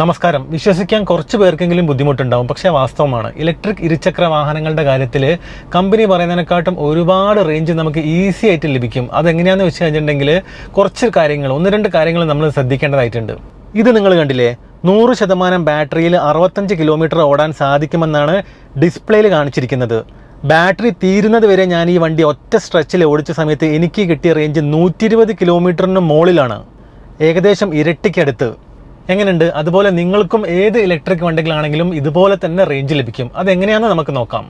നമസ്കാരം. വിശ്വസിക്കാൻ കുറച്ച് പേർക്കെങ്കിലും ബുദ്ധിമുട്ടുണ്ടാവും. പക്ഷേ വാസ്തവമാണ്. ഇലക്ട്രിക് ഇരുചക്ര വാഹനങ്ങളുടെ കാര്യത്തിൽ കമ്പനി പറയുന്നതിനെക്കാട്ടും ഒരുപാട് റേഞ്ച് നമുക്ക് ഈസി ആയിട്ട് ലഭിക്കും. അതെങ്ങനെയാണെന്ന് വെച്ച് കഴിഞ്ഞിട്ടുണ്ടെങ്കിൽ കുറച്ച് കാര്യങ്ങൾ ഒന്ന് രണ്ട് കാര്യങ്ങൾ നമ്മൾ ശ്രദ്ധിക്കേണ്ടതായിട്ടുണ്ട്. ഇത് നിങ്ങൾ കണ്ടില്ലേ? നൂറ് ശതമാനം ബാറ്ററിയിൽ അറുപത്തഞ്ച് കിലോമീറ്റർ ഓടാൻ സാധിക്കുമെന്നാണ് ഡിസ്പ്ലേയിൽ കാണിച്ചിരിക്കുന്നത്. ബാറ്ററി തീരുന്നത് വരെ ഞാൻ ഈ വണ്ടി ഒറ്റ സ്ട്രെച്ചിൽ ഓടിച്ച സമയത്ത് എനിക്ക് കിട്ടിയ റേഞ്ച് നൂറ്റി ഇരുപത് കിലോമീറ്ററിന് മുകളിലാണ്. ഏകദേശം ഇരട്ടിക്കടുത്ത്. എങ്ങനെയുണ്ട്? അതുപോലെ നിങ്ങൾക്കും ഏത് ഇലക്ട്രിക് വണ്ടികളാണെങ്കിലും ഇതുപോലെ തന്നെ റേഞ്ച് ലഭിക്കും. അതെങ്ങനെയാണെന്ന് നമുക്ക് നോക്കാം.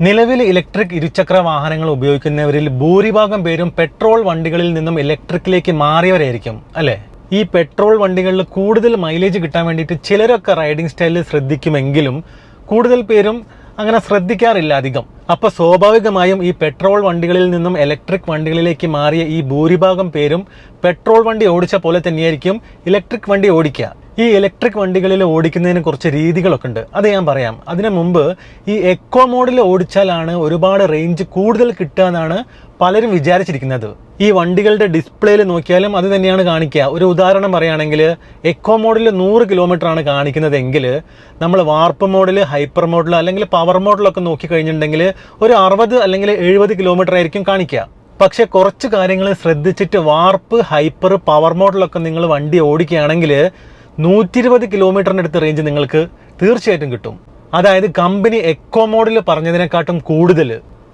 നിലവിൽ ഇലക്ട്രിക് ഇരുചക്ര വാഹനങ്ങൾ ഉപയോഗിക്കുന്നവരിൽ ഭൂരിഭാഗം പേരും പെട്രോൾ വണ്ടികളിൽ നിന്നും ഇലക്ട്രിക്കിലേക്ക് മാറിയവരായിരിക്കും അല്ലേ? ഈ പെട്രോൾ വണ്ടികളിൽ കൂടുതൽ മൈലേജ് കിട്ടാൻ വേണ്ടിയിട്ട് ചിലരൊക്കെ റൈഡിംഗ് സ്റ്റൈലിൽ ശ്രദ്ധിക്കുമെങ്കിലും കൂടുതൽ പേരും അങ്ങനെ ശ്രദ്ധിക്കാറില്ല അധികം. അപ്പൊ സ്വാഭാവികമായും ഈ പെട്രോൾ വണ്ടികളിൽ നിന്നും ഇലക്ട്രിക് വണ്ടികളിലേക്ക് മാറിയ ഈ ഭൂരിഭാഗം പേരും പെട്രോൾ വണ്ടി ഓടിച്ച പോലെ തന്നെയായിരിക്കും ഇലക്ട്രിക് വണ്ടി ഓടിക്കുക. ഈ ഇലക്ട്രിക് വണ്ടികളിൽ ഓടിക്കുന്നതിന് കുറച്ച് രീതികളൊക്കെ ഉണ്ട്. അത് ഞാൻ പറയാം. അതിനു മുമ്പ് ഈ എക്കോ മോഡിൽ ഓടിച്ചാലാണ് ഒരുപാട് റേഞ്ച് കൂടുതൽ കിട്ടുക എന്നാണ് പലരും വിചാരിച്ചിരിക്കുന്നത്. ഈ വണ്ടികളുടെ ഡിസ്പ്ലേയിൽ നോക്കിയാലും അത് തന്നെയാണ് കാണിക്കുക. ഒരു ഉദാഹരണം പറയുകയാണെങ്കിൽ എക്കോ മോഡിൽ നൂറ് കിലോമീറ്റർ ആണ് കാണിക്കുന്നതെങ്കിൽ നമ്മൾ വാർപ്പ് മോഡിൽ ഹൈപ്പർ മോഡിൽ അല്ലെങ്കിൽ പവർ മോഡിലൊക്കെ നോക്കി കഴിഞ്ഞിട്ടുണ്ടെങ്കിൽ ഒരു അറുപത് അല്ലെങ്കിൽ എഴുപത് കിലോമീറ്റർ ആയിരിക്കും കാണിക്കുക. പക്ഷേ കുറച്ച് കാര്യങ്ങൾ ശ്രദ്ധിച്ചിട്ട് വാർപ്പ് ഹൈപ്പർ പവർ മോഡിലൊക്കെ നിങ്ങൾ വണ്ടി ഓടിക്കുകയാണെങ്കിൽ നൂറ്റി ഇരുപത് കിലോമീറ്ററിനടുത്ത് റേഞ്ച് നിങ്ങൾക്ക് തീർച്ചയായിട്ടും കിട്ടും. അതായത് കമ്പനി എക്കോ മോഡിൽ പറഞ്ഞതിനെക്കാട്ടും കൂടുതൽ.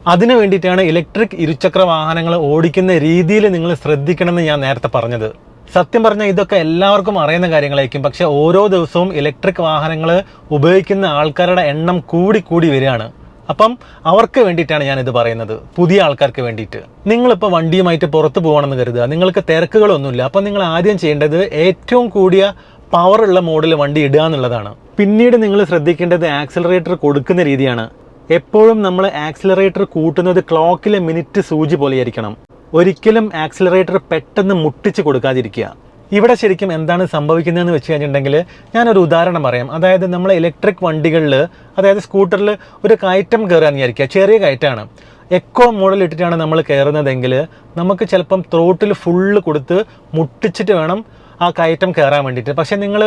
അതിനു വേണ്ടിയിട്ടാണ് ഇലക്ട്രിക് ഇരുചക്ര വാഹനങ്ങൾ ഓടിക്കുന്ന രീതിയിൽ നിങ്ങൾ ശ്രദ്ധിക്കണമെന്ന് ഞാൻ നേരത്തെ പറഞ്ഞത്. സത്യം പറഞ്ഞാൽ ഇതൊക്കെ എല്ലാവർക്കും അറിയുന്ന കാര്യങ്ങളായിരിക്കും. പക്ഷെ ഓരോ ദിവസവും ഇലക്ട്രിക് വാഹനങ്ങൾ ഉപയോഗിക്കുന്ന ആൾക്കാരുടെ എണ്ണം കൂടി കൂടി വരികയാണ്. അപ്പം അവർക്ക് വേണ്ടിയിട്ടാണ് ഞാൻ ഇത് പറയുന്നത്. പുതിയ ആൾക്കാർക്ക് വേണ്ടിയിട്ട്. നിങ്ങളിപ്പോൾ വണ്ടിയുമായിട്ട് പുറത്ത് പോകണമെന്ന് കരുതുക. നിങ്ങൾക്ക് തിരക്കുകളൊന്നുമില്ല. അപ്പം നിങ്ങൾ ആദ്യം ചെയ്യേണ്ടത് ഏറ്റവും കൂടിയ പവറുള്ള മോഡിൽ വണ്ടി ഇടുക എന്നുള്ളതാണ്. പിന്നീട് നിങ്ങൾ ശ്രദ്ധിക്കേണ്ടത് ആക്സിലറേറ്റർ കൊടുക്കുന്ന രീതിയാണ്. എപ്പോഴും നമ്മൾ ആക്സിലറേറ്റർ കൂട്ടുന്നത് ക്ലോക്കിലെ മിനിറ്റ് സൂചി പോലെയായിരിക്കണം. ഒരിക്കലും ആക്സിലറേറ്റർ പെട്ടെന്ന് മുട്ടിച്ച് കൊടുക്കാതിരിക്കുക. ഇവിടെ ശരിക്കും എന്താണ് സംഭവിക്കുന്നതെന്ന് വെച്ച് കഴിഞ്ഞിട്ടുണ്ടെങ്കിൽ ഞാനൊരു ഉദാഹരണം പറയാം. അതായത് നമ്മൾ ഇലക്ട്രിക് വണ്ടികളിൽ അതായത് സ്കൂട്ടറിൽ ഒരു കയറ്റം കയറാൻ വിചാരിക്കുക ചെറിയ കയറ്റമാണ്. എക്കോ മോഡൽ ഇട്ടിട്ടാണ് നമ്മൾ കയറുന്നതെങ്കിൽ നമുക്ക് ചിലപ്പം ത്രോട്ടിൽ ഫുള്ള് കൊടുത്ത് മുട്ടിച്ചിട്ട് വേണം ആ കയറ്റം കയറാൻ വേണ്ടിയിട്ട്. പക്ഷേ നിങ്ങൾ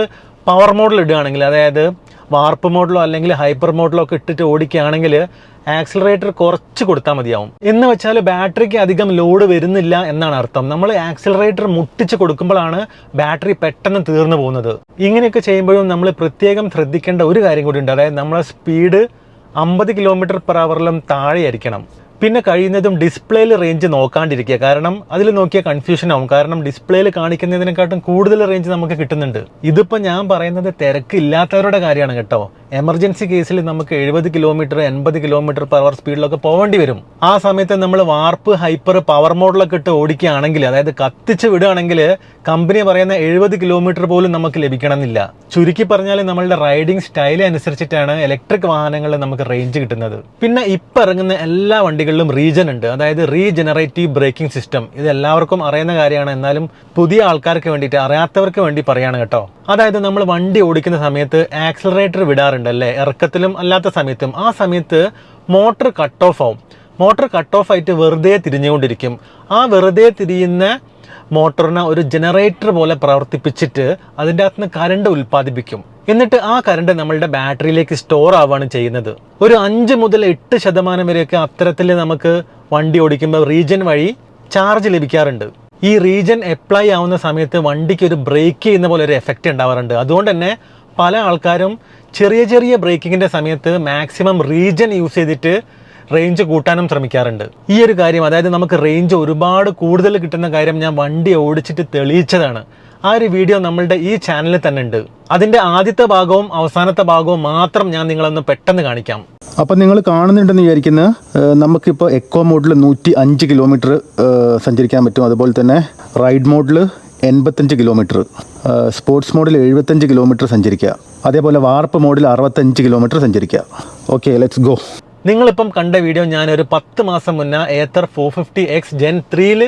പവർ മോഡൽ ഇടുകയാണെങ്കിൽ അതായത് വാർപ്പ് മോഡലോ അല്ലെങ്കിൽ ഹൈപ്പർ മോഡലോ ഒക്കെ ഇട്ടിട്ട് ഓടിക്കുകയാണെങ്കിൽ ആക്സിലറേറ്റർ കുറച്ച് കൊടുത്താൽ മതിയാവും. എന്ന് വെച്ചാൽ ബാറ്ററിക്ക് അധികം ലോഡ് വരുന്നില്ല എന്നാണ് അർത്ഥം. നമ്മൾ ആക്സിലറേറ്റർ മുട്ടിച്ച് കൊടുക്കുമ്പോഴാണ് ബാറ്ററി പെട്ടെന്ന് തീർന്നു പോകുന്നത്. ഇങ്ങനെയൊക്കെ ചെയ്യുമ്പോഴും നമ്മൾ പ്രത്യേകം ശ്രദ്ധിക്കേണ്ട ഒരു കാര്യം കൂടി ഉണ്ട്. അതായത് നമ്മളെ സ്പീഡ് അമ്പത് കിലോമീറ്റർ പെർ അവറിലും താഴെയായിരിക്കണം. പിന്നെ കഴിയുന്നതും ഡിസ്പ്ലേയിൽ റേഞ്ച് നോക്കാണ്ടിരിക്കുക. കാരണം അതിൽ നോക്കിയാൽ കൺഫ്യൂഷൻ ആവും. കാരണം ഡിസ്പ്ലേയിൽ കാണിക്കുന്നതിനെക്കാട്ടും കൂടുതൽ റേഞ്ച് നമുക്ക് കിട്ടുന്നുണ്ട്. ഇതിപ്പോൾ ഞാൻ പറയുന്നത് തിരക്കില്ലാത്തവരുടെ കാര്യമാണ് കേട്ടോ. എമർജൻസി കേസിൽ നമുക്ക് എഴുപത് കിലോമീറ്റർ എൺപത് കിലോമീറ്റർ പെർ അവർ സ്പീഡിലൊക്കെ പോകേണ്ടി വരും. ആ സമയത്ത് നമ്മൾ വാർപ്പ് ഹൈപ്പർ പവർ മോഡലൊക്കെ ഇട്ട് ഓടിക്കുകയാണെങ്കിൽ അതായത് കത്തിച്ച് വിടുകയാണെങ്കിൽ കമ്പനി പറയുന്ന എഴുപത് കിലോമീറ്റർ പോലും നമുക്ക് ലഭിക്കണമെന്നില്ല. ചുരുക്കി പറഞ്ഞാൽ നമ്മളുടെ റൈഡിംഗ് സ്റ്റൈൽ അനുസരിച്ചിട്ടാണ് ഇലക്ട്രിക് വാഹനങ്ങളിൽ നമുക്ക് റേഞ്ച് കിട്ടുന്നത്. പിന്നെ ഇപ്പം ഇറങ്ങുന്ന എല്ലാ വണ്ടികളിലും റീജൻ ഉണ്ട്. അതായത് റീജനറേറ്റീവ് ബ്രേക്കിംഗ് സിസ്റ്റം. ഇത് എല്ലാവർക്കും അറിയുന്ന കാര്യമാണ്. എന്നാലും പുതിയ ആൾക്കാർക്ക് വേണ്ടിയിട്ട് അറിയാത്തവർക്ക് വേണ്ടി പറയാണ് കേട്ടോ. അതായത് നമ്മൾ വണ്ടി ഓടിക്കുന്ന സമയത്ത് ആക്സിലറേറ്റർ വിടാറുണ്ട് അല്ലേ ഇറക്കത്തിലും അല്ലാത്ത സമയത്തും. ആ സമയത്ത് മോട്ടർ കട്ട് ഓഫ് ആവും. മോട്ടർ കട്ട് ഓഫ് ആയിട്ട് വെറുതെ തിരിഞ്ഞുകൊണ്ടിരിക്കും. ആ വെറുതെ തിരിയുന്ന മോട്ടറിനെ ഒരു ജനറേറ്റർ പോലെ പ്രവർത്തിപ്പിച്ചിട്ട് അതിന്റെ അകത്ത് നിന്ന് കറണ്ട് ഉൽപ്പാദിപ്പിക്കും. എന്നിട്ട് ആ കറണ്ട് നമ്മളുടെ ബാറ്ററിയിലേക്ക് സ്റ്റോർ ആവുകയാണ് ചെയ്യുന്നത്. ഒരു അഞ്ച് മുതൽ എട്ട് ശതമാനം വരെയൊക്കെ അത്തരത്തിൽ നമുക്ക് വണ്ടി ഓടിക്കുമ്പോൾ റീജൻ വഴി ചാർജ് ലഭിക്കാറുണ്ട്. ഈ റീജൻ അപ്ലൈ ആവുന്ന സമയത്ത് വണ്ടിക്ക് ഒരു ബ്രേക്ക് ചെയ്യുന്ന പോലെ ഒരു എഫക്റ്റ് ഉണ്ടാവാറുണ്ട്. അതുകൊണ്ട് തന്നെ പല ആൾക്കാരും ചെറിയ ചെറിയ ബ്രേക്കിങ്ങിന്റെ സമയത്ത് മാക്സിമം റീജൻ യൂസ് ചെയ്തിട്ട് റേഞ്ച് കൂട്ടാനും ശ്രമിക്കാറുണ്ട്. ഈ ഒരു കാര്യം അതായത് നമുക്ക് റേഞ്ച് ഒരുപാട് കൂടുതൽ കിട്ടുന്ന കാര്യം ഞാൻ വണ്ടി ഓടിച്ചിട്ട് തെളിയിച്ചതാണ്. ആ ഒരു വീഡിയോ നമ്മളുടെ ഈ ചാനലിൽ തന്നെ ഉണ്ട്. അതിന്റെ ആദ്യത്തെ ഭാഗവും അവസാനത്തെ ഭാഗവും മാത്രം ഞാൻ നിങ്ങളൊന്ന് പെട്ടെന്ന് കാണിക്കാം. അപ്പം നിങ്ങൾ കാണുന്നുണ്ടെന്ന് വിചാരിക്കുന്ന നമുക്കിപ്പോൾ എക്കോ മോഡിൽ നൂറ്റി അഞ്ച് കിലോമീറ്റർ സഞ്ചരിക്കാൻ പറ്റും. അതുപോലെ തന്നെ റൈഡ് മോഡിൽ എൺപത്തഞ്ച് കിലോമീറ്റർ സ്പോർട്സ് മോഡിൽ എഴുപത്തഞ്ച് കിലോമീറ്റർ സഞ്ചരിക്കുക. അതേപോലെ വാർപ്പ് മോഡിൽ അറുപത്തഞ്ച് കിലോമീറ്റർ സഞ്ചരിക്കുക. ഓക്കെ ലെറ്റ്സ് ഗോ നിങ്ങളിപ്പം കണ്ട വീഡിയോ ഞാൻ ഒരു പത്ത് മാസം മുന്നേ Ather four fifty X gen ത്രീയിൽ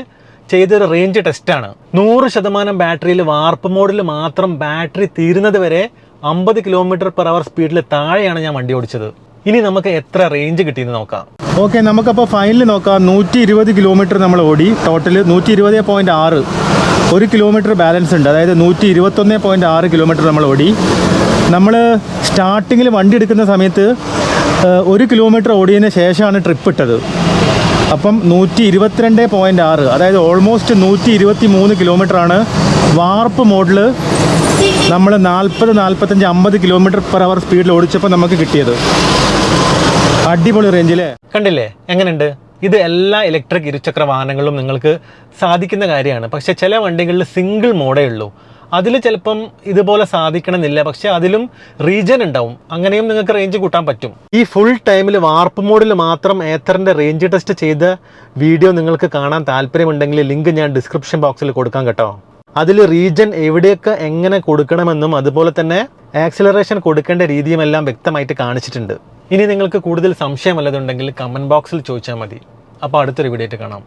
ചെയ്തൊരു റേഞ്ച് ടെസ്റ്റാണ് നൂറ് ശതമാനം ബാറ്ററിയിൽ വാർപ്പ് മോഡിൽ മാത്രം ബാറ്ററി തീരുന്നത് വരെ അമ്പത് കിലോമീറ്റർ പെർ അവർ സ്പീഡിൽ താഴെയാണ് ഞാൻ വണ്ടി ഓടിച്ചത്. ഇനി നമുക്ക് എത്ര റേഞ്ച് കിട്ടിയെന്ന് നോക്കാം. ഓക്കെ നമുക്കപ്പോൾ ഫൈനൽ നോക്കാം. നൂറ്റി ഇരുപത് കിലോമീറ്റർ നമ്മൾ ഓടി. ടോട്ടൽ നൂറ്റി ഇരുപത് പോയിന്റ് ആറ്. ഒരു കിലോമീറ്റർ ബാലൻസ് ഉണ്ട്. അതായത് നൂറ്റി ഇരുപത്തൊന്ന് പോയിന്റ് ആറ് കിലോമീറ്റർ നമ്മൾ ഓടി. നമ്മൾ സ്റ്റാർട്ടിങ്ങിൽ വണ്ടി എടുക്കുന്ന സമയത്ത് ഒരു കിലോമീറ്റർ ഓടിയതിന് ശേഷമാണ് ട്രിപ്പ് ഇട്ടത്. അപ്പം നൂറ്റി ഇരുപത്തിരണ്ട് പോയിന്റ് ആറ്. അതായത് ഓൾമോസ്റ്റ് നൂറ്റി ഇരുപത്തി മൂന്ന് കിലോമീറ്ററാണ് വാർപ്പ് മോഡിൽ നമ്മൾ നാൽപ്പത് നാൽപ്പത്തഞ്ച് അമ്പത് കിലോമീറ്റർ പെർ അവർ സ്പീഡിൽ ഓടിച്ചപ്പോൾ നമുക്ക് കിട്ടിയത്. അടിപൊളി റേഞ്ചിലെ കണ്ടില്ലേ? എങ്ങനെയുണ്ട്? ഇത് എല്ലാ ഇലക്ട്രിക് ഇരുചക്ര വാഹനങ്ങളിലും നിങ്ങൾക്ക് സാധിക്കുന്ന കാര്യമാണ്. പക്ഷേ ചില വണ്ടികളിൽ സിംഗിൾ മോഡേ ഉള്ളൂ. അതിൽ ചിലപ്പം ഇതുപോലെ സാധിക്കണമെന്നില്ല. പക്ഷെ അതിലും റീജൻ ഉണ്ടാവും. അങ്ങനെയും നിങ്ങൾക്ക് റേഞ്ച് കൂട്ടാൻ പറ്റും. ഈ ഫുൾ ടൈമിൽ വാർപ്പ് മോഡിൽ മാത്രം ഏത്തറിന്റെ റേഞ്ച് ടെസ്റ്റ് ചെയ്ത വീഡിയോ നിങ്ങൾക്ക് കാണാൻ താല്പര്യമുണ്ടെങ്കിൽ ലിങ്ക് ഞാൻ ഡിസ്ക്രിപ്ഷൻ ബോക്സിൽ കൊടുക്കാം കേട്ടോ. അതിൽ റീജൻ എവിടെയൊക്കെ എങ്ങനെ കൊടുക്കണമെന്നും അതുപോലെ തന്നെ ആക്സിലറേഷൻ കൊടുക്കേണ്ട രീതിയുമെല്ലാം വ്യക്തമായിട്ട് കാണിച്ചിട്ടുണ്ട്. ഇനി നിങ്ങൾക്ക് കൂടുതൽ സംശയം വല്ലതുണ്ടെങ്കിൽ കമന്റ് ബോക്സിൽ ചോദിച്ചാൽ മതി. അപ്പോൾ അടുത്തൊരു വീഡിയോ ആയിട്ട് കാണാം.